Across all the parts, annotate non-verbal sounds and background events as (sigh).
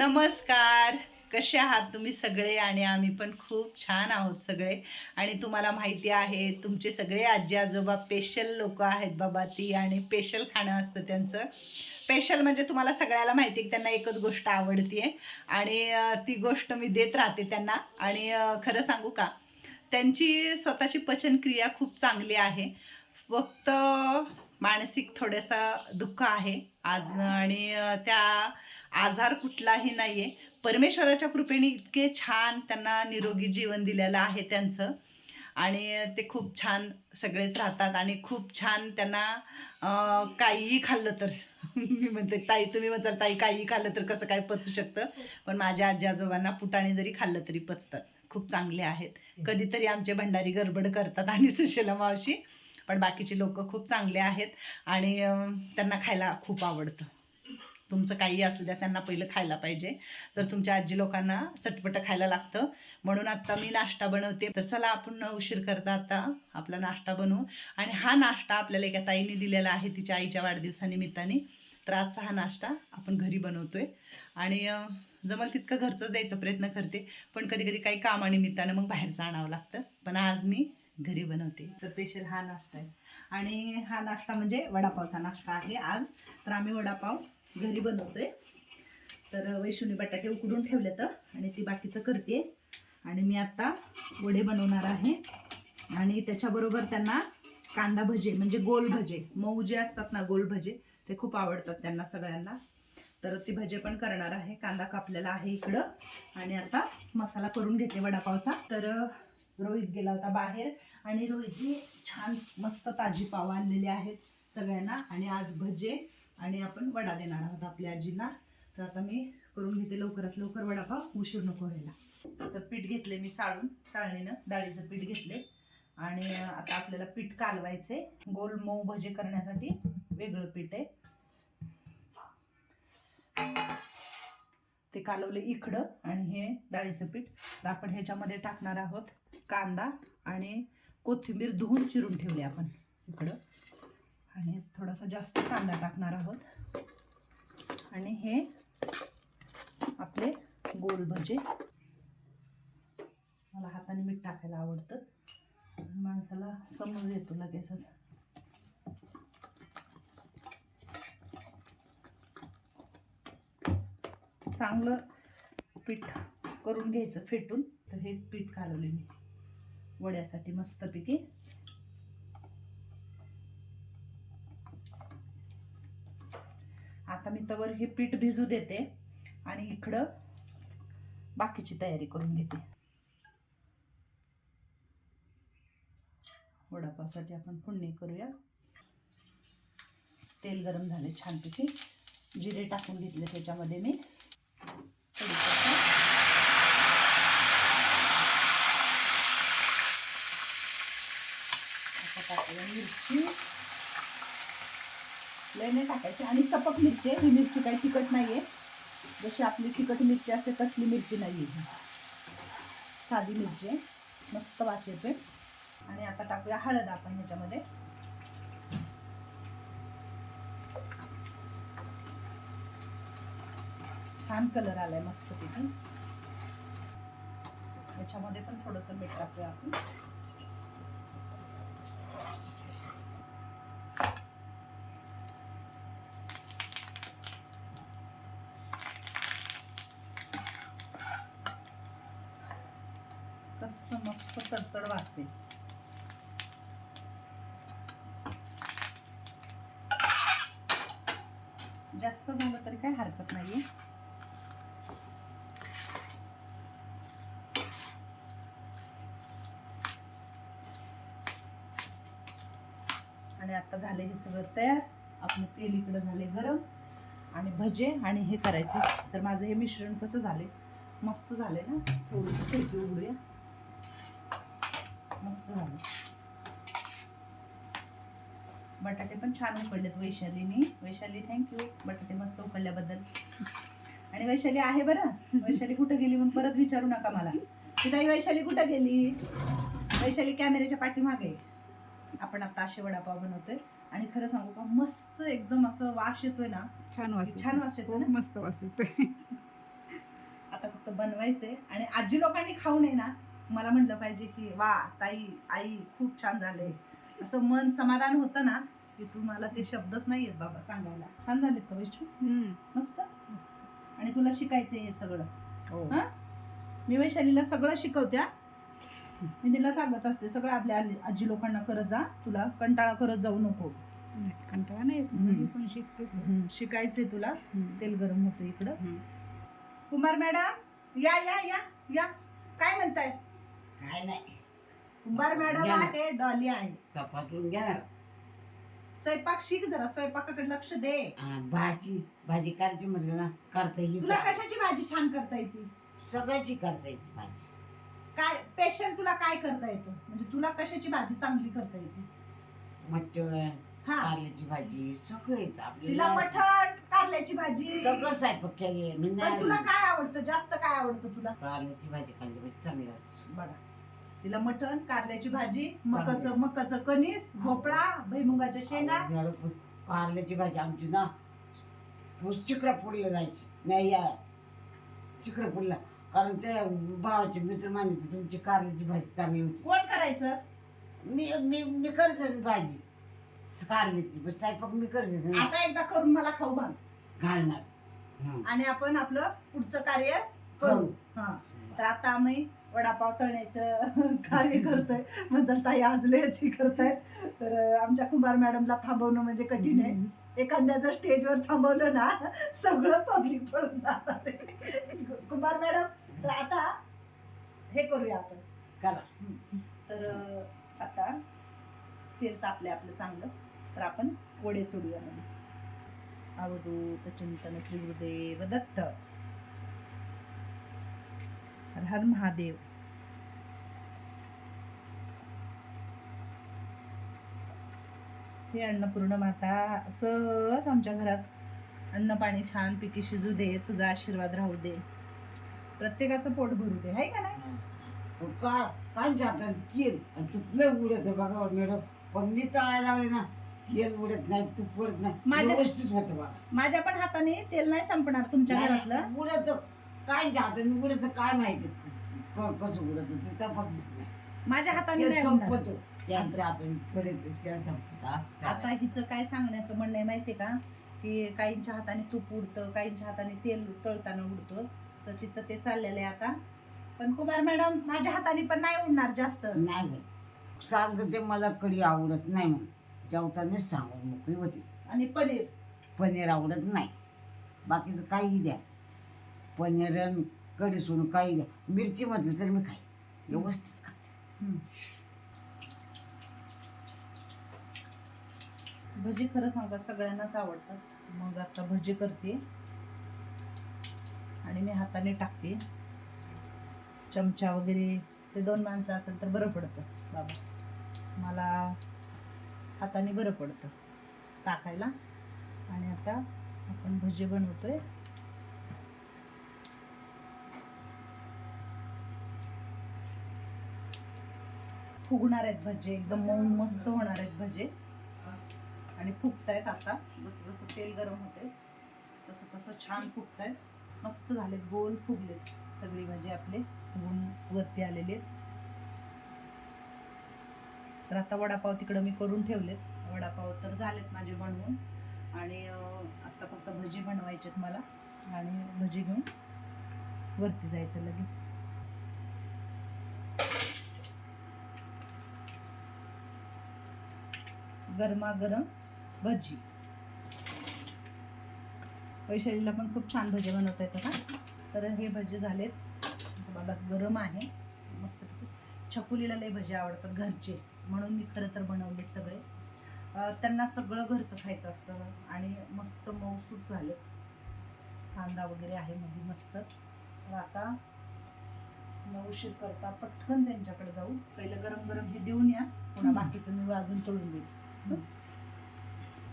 नमस्कार. कसे आहात तुम्ही सगळे? आणि आम्ही पण खूप छान आहोत सगळे. आणि तुम्हाला माहिती आहे तुमचे सगळे आजी आजोबा स्पेशल लोक आहेत बाबा ती आणि स्पेशल खाणं असतं त्यांचं. स्पेशल म्हणजे तुम्हाला सगळ्याला माहिती आहे की त्यांना एकच गोष्ट आवडते आणि ती गोष्ट मी देत राहते त्यांना. आणि खरं सांगू का? त्यांची स्वतःची पचनक्रिया खूप चांगली आहे. फक्त मानसिक थोडंसं दुःख आहे. आज आणि त्या आजार कुठलाही नाही आहे परमेश्वराच्या कृपेने इतके छान त्यांना निरोगी जीवन दिलेलं आहे त्यांचं. आणि ते खूप छान सगळेच राहतात आणि खूप छान त्यांना काहीही खाल्लं तर. मी म्हणते ताई तुम्ही म्हणताल ताई काहीही खाल्लं तर कसं काय पचू शकतं? पण माझ्या आजी आजोबांना पुटाणे जरी खाल्लं तरी पचतात. खूप चांगले आहेत. कधीतरी आमचे भंडारी गडबड करतात आणि सुशीला मावशी पण बाकीचे लोक खूप चांगले आहेत आणि त्यांना खायला खूप आवडतं. तुमचं काही असू द्या त्यांना पहिलं खायला पाहिजे. तर तुमच्या आजी लोकांना चटपटं खायला लागतं. म्हणून आत्ता मी नाश्ता बनवते. तर चला आपण न उशीर करता आता आपला नाश्ता बनवू. आणि हा नाश्ता आपल्याला एका ताईने दिलेला आहे तिच्या आईच्या वाढदिवसानिमित्ताने तर आजचा हा नाश्ता आपण घरी बनवतोय. आणि जमल तितकं घरचंच द्यायचा प्रयत्न करते. पण कधी कधी काही कामानिमित्तानं मग बाहेरचं आणावं लागतं. पण आज मी घरी बनवते. तर स्पेशल हा नाश्ता आहे. आणि हा नाश्ता म्हणजे वडापावचा नाश्ता आहे आज. तर आम्ही वडापाव घरी बनवतोय. तर वैशुनी बटाटे उकडून ठेवले तर आणि ती बाकीचं करते. आणि मी आता वडे बनवणार आहे. आणि त्याच्याबरोबर त्यांना कांदा भजे म्हणजे गोल भजे. मऊ जे असतात ना गोल भजे ते खूप आवडतात त्यांना सगळ्यांना. तर ती भजे पण करणार आहे. कांदा कापलेला आहे इकडं. आणि आता मसाला करून घेते वडापावचा. तर रोहित गेला होता बाहेर. आणि रोहितने छान मस्त ताजी पाव आणलेले आहेत सगळ्यांना. आणि आज भजे आणि आपण वडा देणार आहोत आपल्या आजींना. तर आता मी करून घेते लवकरात लवकर वडापाव. उशीर नको व्हायला. तर पीठ घेतले मी चाळून चाळणीनं डाळीचं पीठ घेतले. आणि आता आपल्याला पीठ कालवायचे गोल मऊ भजे करण्यासाठी वेगळं पीठ आहे. ते कालवले इकडं आणि हे डाळीचं पीठ. तर आपण ह्याच्यामध्ये टाकणार आहोत कांदा आणि कोथिंबीर धुवून चिरून ठेवली आपण इकडं. आणि थोडासा जास्त कांदा टाकणार आहोत. आणि हे आपले गोल भजे मला हाताने मीठ टाकायला आवडतं. माणसाला समज येतो लगेचच. चांगलं पीठ करून घ्यायचं फेटून. तर हे पीठ कालवले मी. वड्यासाठी मस्तपैकी. आता मी तवर हे पीठ भिजू देते आणि इकडं बाकीची तयारी करून घेते. वडापावसाठी आपण फोडणी करूया. तेल गरम झाले छानपैकी. जिरे टाकून घेतले त्याच्यामध्ये मी. आता मिरची. लय नाही टाकायची. आणि सपक मिरची आहे. ही मिरची काही तिखट नाही आहे जशी आपली तिखट मिरची असते तसली मिरची नाही आहे साधी मिरची आहे. मस्त वास येतोय. आणि आता टाकूया हळद आपण ह्याच्यामध्ये. छान कलर आलाय मस्त तिथे. याच्यामध्ये पण थोडंसं मीठ टाकूया आपण. असते जास्त झालं तरी काही हरकत नाहीये. आणि आता झाले हे सगळं तयार. आपलं तेल इकडं झाले गरम आणि भजे आणि हे करायचे. तर माझं हे मिश्रण कसं झाले? मस्त झाले ना? थोडीशी खिडकी उघडूया. मस्त झालं. बटाटे पण छान उकडलेत वैशालीनी. वैशाली थँक्यू बटाटे मस्त उकडल्याबद्दल. आणि वैशाली आहे बरं. वैशाली कुठं गेली म्हणून परत विचारू नका मला. की ताई वैशाली कुठं गेली? वैशाली कॅमेऱ्याच्या पाठीमागे. आपण आता असे वडापाव बनवतोय. आणि खरं सांगू का मस्त एकदम असं वास येतोय ना. छान वास छान वास येतो ना? मस्त वास येतोय. बनवायचंय. आणि आजी लोकांनी खाऊ नये ना. मला म्हटलं पाहिजे की वा ताई आई खूप छान झाले. असं मन समाधान होतं ना की तुम्हाला ते शब्दच नाही आहेत बाबा सांगायला. छान झालेत का वैशू? मस्त? आणि तुला शिकायचंय हे सगळं. हो. हा? मी वैशालीला सगळं शिकवत्या. मी तिला सांगत असते सगळं आपल्या आजी- लोकांना करत जा. तुला कंटाळा करत जाऊ नको. कंटाळा नाही पण शिकतेच शिकायचंय तुला. तेल गरम होतं इकडं. कुमार मॅडम या या या या. काय म्हणताय? काय नाही. कुंभार मॅडम घ्या ना. आहे डॉली आहे. सपाटून घ्या स्वयंपाक शिक जरा स्वयंपाकाकडे लक्ष दे. हा, भाजी भाजी करायची म्हटलं ना करता येईल तुला कशाची भाजी छान करता येते? सगळ्याची करता येते भाजी. काय स्पेशल तुला काय करता येतं? म्हणजे तुला कशाची भाजी चांगली करता येते? मटण हा. कारल्याची भाजी सगळं येतं तिला आपल्याला कारल्याची भाजी. सगळं स्वयंपाक केले मी पण तुला नाही काय आवडतं? जास्त काय आवडतं तुला? कारल्याची भाजी खाल्ली म्हणजे चांगली असते. बघा. तिला मटण कारल्याची भाजी. मकाचं मकाचं कणीस भोपळा भैमुगाच्या शेंगा. कारल्याची भाजी आमची ना पुस चिखरापूरला जायची. नाही या चिखरापूरला कारण ते भावाचे मित्र मानित तुमची कारल्याची भाजी चांगली होती. कोण करायचं? मी मी मी करते भाजी. कारल्याची पण स्वयंपाक मी करते ना. आता एकदा करून मला खाऊ घाल. घालणार. हं. आणि आपण आपलं पुढचं कार्य करू. हा. तर आता आम्ही वडापाव तळण्याचं (laughs) कार्य करतोय. म्हणजे ताई आज लयच हे करतायत. तर आमच्या कुंभार मॅडमला थांबवणं म्हणजे कठीण आहे. एखाद्या जर स्टेजवर थांबवलं ना सगळं पब्लिक पळून जाणार आहे. कुंभार मॅडम तर आता हे करूया आपण. करा. तर आता तेल तापले आपलं चांगलं. तर आपण वडे सोडूया मध्ये अवधूत चिंतन श्री गुरुदेव दत्त. हर हर महादेव. हे अन्नपूर्ण माता असंच आमच्या घरात अन्न पाणी छान पिकी शिजू दे तुझा आशीर्वाद राहू दे. प्रत्येकाचं पोट भरू दे आहे का नाही? तो का? काय जातात तेल. आणि तुपलं उडत बघा मॅडम. पण मी तळायला लागले ना तेल उडत नाही तूप उडत नाही. माझ्या- व्यवस्थित होतं बघा. माझ्या पण हाताने तेल नाही संपणार तुमच्या घरातलं. उडत काय जातं उडत काय माहिती? क- कसं उडत ते तपासच नाही. माझ्या हाताने तेल नाही होणार. संपतो. त्यांच्या हाताने करत तेल संपत. असं आता हिचं काय सांगण्याचं म्हणणं आहे माहितीये का? की काहींच्या हाताने तूप उडतं काहींच्या हाताने तेल तळताना उडतं. तर तिचं ते चाललेलं आहे आता. पण कुमार मॅडम माझ्या हाताने पण नाही उडणार जास्त. नाही बरं सांगते मला कढी आवडत नाही म्हणून. जेवतानाच सांगून मोकळी होती. आणि पनीर. पनीर आवडत नाही. बाकीचं काही द्या. पनीर आणि सोडून काही मिरची म्हटलं तर मी खाई व्यवस्थित खाते. भजी खरं सांगा सगळ्यांनाच आवडतात. मग आता भजी करते. आणि मी हाताने टाकते. चमचा वगैरे ते दोन माणसं असेल तर बरं पडतं. बाबा मला हाताने बरं पडतं टाकायला. आणि आता आपण भजी बनवतोय. फुगणार आहेत भजे एकदम मऊ मस्त होणार आहेत भजे. आणि फुगतायत आता. जसं जसं तेल गरम होते तसं तसं छान फुगतायत. मस्त झालेत गोल फुगलेत सगळी भजे आपले. फुगून वरती आलेले आहेत. तर आता वडापाव तिकडं मी करून ठेवलेत. वडापाव तर झालेत माझे बनवून. आणि आता फक्त भजी बनवायचेत मला. आणि भजी घेऊन वरती जायचं लगेच. गरमागरम भजी. वैशालीला पण खूप छान भजे बनवता येतं का तर हे भजे झालेत. बघा गरम आहे. मस्त छकुलीला लई भजे आवडतात घरचे. म्हणून मी खरं तर बनवलेत सगळे. त्यांना सगळं घरचं खायचं असतं आणि मस्त मऊसूत झाले. कांदा वगैरे आहे मध्ये मस्त. तर आता न करता पटकन त्यांच्याकडे जाऊ. पहिलं गरम गरम हे देऊन या. पुन्हा बाकीचं मी अजून तळून देईन.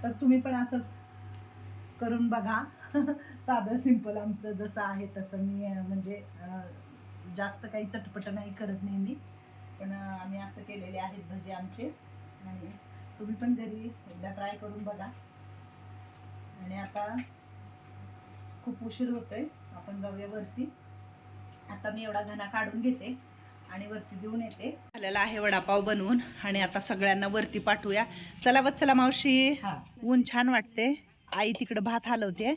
तर तुम्ही पण असंच करून बघा. (laughs) साधं सिंपल आमचं जसं आहे तसं मी म्हणजे जास्त काही चटपट नाही करत नेहमी. पण आम्ही असं केलेले आहेत भजे आमचे. आणि तुम्ही पण घरी एकदा ट्राय करून बघा. आणि आता खूप उशीर होतोय. आपण जाऊया वरती. आता मी एवढा घणा काढून घेते. आणि वरती देऊन येते. झालेला आहे वडापाव बनवून आणि आता सगळ्यांना वरती पाठवूया. चला व चला मावशी. हा. ऊन छान वाटते. आई तिकडं भात हलवते.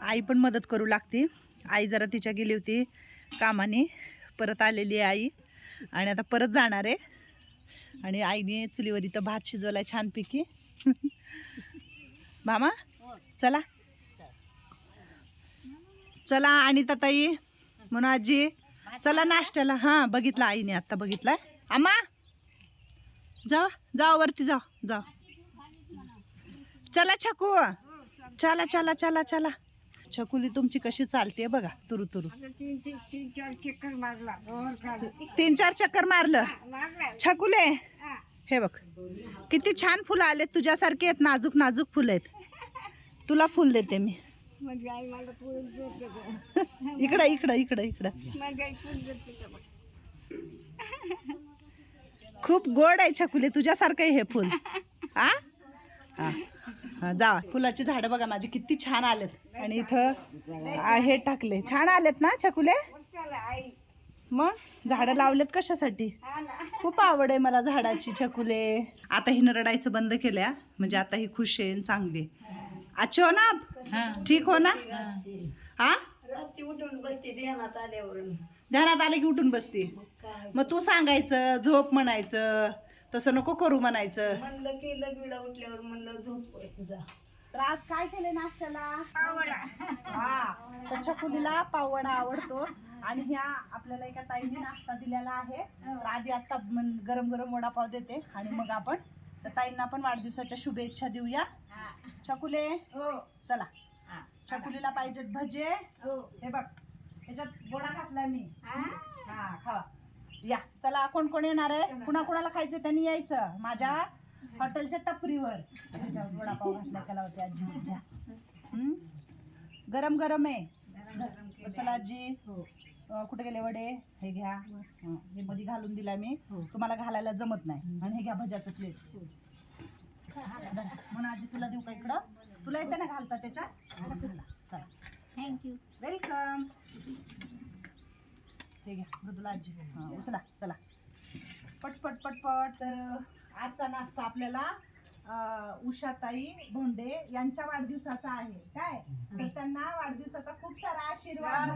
आई पण मदत करू लागते. आई जरा तिच्या गेली होती कामाने. परत आलेली आहे आई. आणि आता परत जाणार आहे. आणि आईने चुलीवर इथं भात शिजवलाय छानपैकी. (laughs) मामा चला. चला आणि ताई म्हणून आजी. चला नाश्त्याला. हां बघितलं आईने आत्ता बघितलाय. आम्हा जावा जावा वरती जा जा चला छकू. चला चला चला चला. छकुली तुमची कशी चालते बघा तुरु तुरु. तीन चार चक्कर मारलं. छकुले हे बघ. किती छान फुलं आले तुझ्यासारखे आहेत नाजूक नाजूक फुलं आहेत. तुला फुल देते मी. म्हणजे आई मला पुरण देते (laughs) इकडं इकडं इकडं इकडं. माझी आई पुरण देते बघ. खूप गोड आहे छकुले तुझ्यासारखं आहे हे फुल. हा हा. हा, जा. फुलाची झाडं बघा माझी किती छान आलेत. आणि इथं आ, हे टाकले. छान आलेत ना छकुले? आई. मग? झाडं लावलेत कशासाठी? हा ना. खूप आवड आहे मला झाडाची छकुले. आता हिनं रडायचं बंद केल्या म्हणजे आता ही खुश आहे आणि चांगली आहे. अच्छे हो ना आप? ठीक हो ना? हा. रात्री उठून बसते ध्यानात आल्यावरून. ध्यानात आले की उठून बसते. मग तू सांगायचं झोप म्हणायचं तसं नको करू म्हणायचं. म्हणलं की लगीला उठल्यावर म्हणलं झोप तुझा तर आज काय केले नाश्त्याला? आवडा हा. तर छकुलीला पाववडा आवडतो. आणि ह्या आपल्याला एका ताईने नाश्ता दिलेला आहे. तर आधी आता मन- गरम गरम वडापाव देते. आणि मग आपण त्या ताईंना पण वाढदिवसाच्या शुभेच्छा देऊया. छकुले हो. चला. छकुलीला पाहिजेत भजे. हो. हे बघ ह्याच्यात गोडा घातलाय मी. हा? हा खावा. या. चला कोण कोण येणार आहे? कुणा कुणाला खायचं त्यांनी यायचं. माझ्या हॉटेलच्या टपरीवर. वडापाव घातला त्याला होते आजी? गरम गरम आहे. तर चला आजी. अं, कुठे गेले वडे? हे घ्या. हं, हे मध्ये घालून दिला मी. तुम्हाला घालायला जमत नाही. आणि हे घ्या भज्याचं प्लेट म्हणून आजी तुला देऊ का इकडं? तुला येते ना घालता त्याच्यात? चला. थँक्यू वेलकम हे घ्या. मृदुला आजी. हां उचला. चला. पट पट पट पट तर आजचा नाश्ता आपल्याला उषाताई भोंडे यांच्या वाढदिवसाचा आहे. काय? तर त्यांना वाढदिवसाचा खूप सारा आशीर्वाद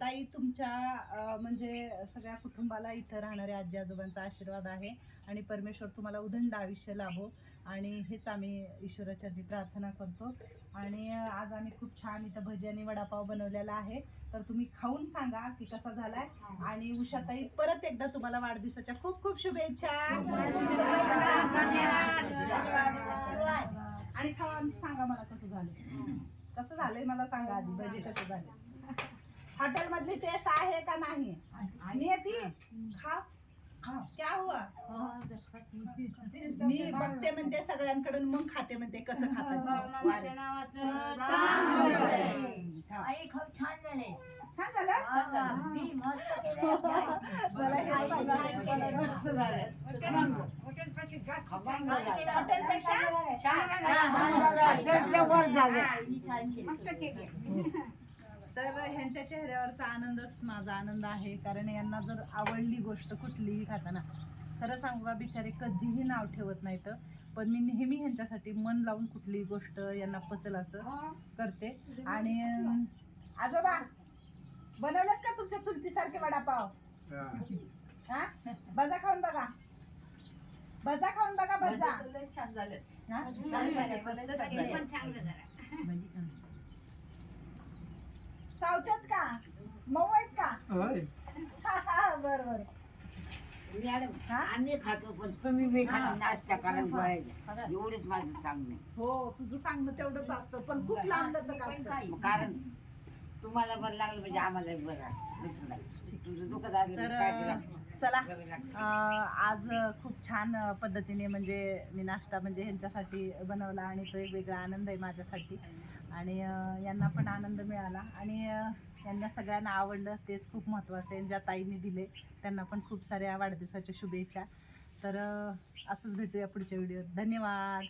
ताई तुमच्या म्हणजे सगळ्या कुटुंबाला इथं राहणाऱ्या आजी आजोबांचा आशीर्वाद आहे. आणि परमेश्वर तुम्हाला उदंड आयुष्य लाभो. आणि हेच आम्ही ईश्वराचरणी प्रार्थना करतो. आणि आज आम्ही खूप छान इथं भजी आणि वडापाव बनवलेला आहे. तर तुम्ही खाऊन सांगा की कसा झालाय. आणि उषाताई परत एकदा तुम्हाला वाढदिवसाच्या खूप खूप शुभेच्छा. आणि खावा सांगा मला कसं झालं कसं झालंय मला सांगा आधी भजी कसं झाले हॉटेलमधली टेस्ट आहे का नाही? आणि ती खा. क्या हुआ? मी बघते म्हणते सगळ्यांकडून मग खाते म्हणते कसं खातात आई खूप छान झाले. छान झालं. मस्त. (laughs) हॉटेलपेक्षा त्याच्या वर झालं. मस्त केले. तर ह्यांच्या चेहऱ्यावरचा आनंदच माझा आनंद आहे. कारण यांना जर आवडली गोष्ट कुठलीही खाताना खरं सांगू का बिचारे कधीही नाव ठेवत नाहीत. पण मी नेहमी ह्यांच्यासाठी मन लावून कुठलीही गोष्ट यांना पचल असं करते. आणि आजोबा बनवलेत का तुमच्या चुलतीसारखे वडापाव? हा. भजा खाऊन बघा. भजा खाऊन बघा भजा. छान झालं हा? हे पण चांगलं झालं चावतात का? मऊ आहेत का? (laughs) बर बर मॅडम हा? आम्ही खातो पण तुम्ही बी खा नाश्ता करा गोळ्या एवढेच माझं सांगणे हो तुझं सांगणं तेवढंच असतं पण खूप असतं. कारण तुम्हाला बरं लागलं म्हणजे आम्हाला बरं आहे. दुसरं नाही. तुझं दुखत असलं तर तर काय तुला चला. करावं लागतं. अं, आज खूप छान पद्धतीने म्हणजे मी नाश्ता म्हणजे ह्यांच्यासाठी बनवला आणि तो एक वेगळा आनंद आहे माझ्यासाठी. आणि यांना पण आनंद मिळाला. आणि यांना सगळ्यांना आवडलं. तेच खूप महत्त्वाचं आहे. ज्या ताईंनी दिले त्यांना पण खूप साऱ्या वाढदिवसाच्या शुभेच्छा. तर असंच भेटूया पुढच्या व्हिडिओत. धन्यवाद.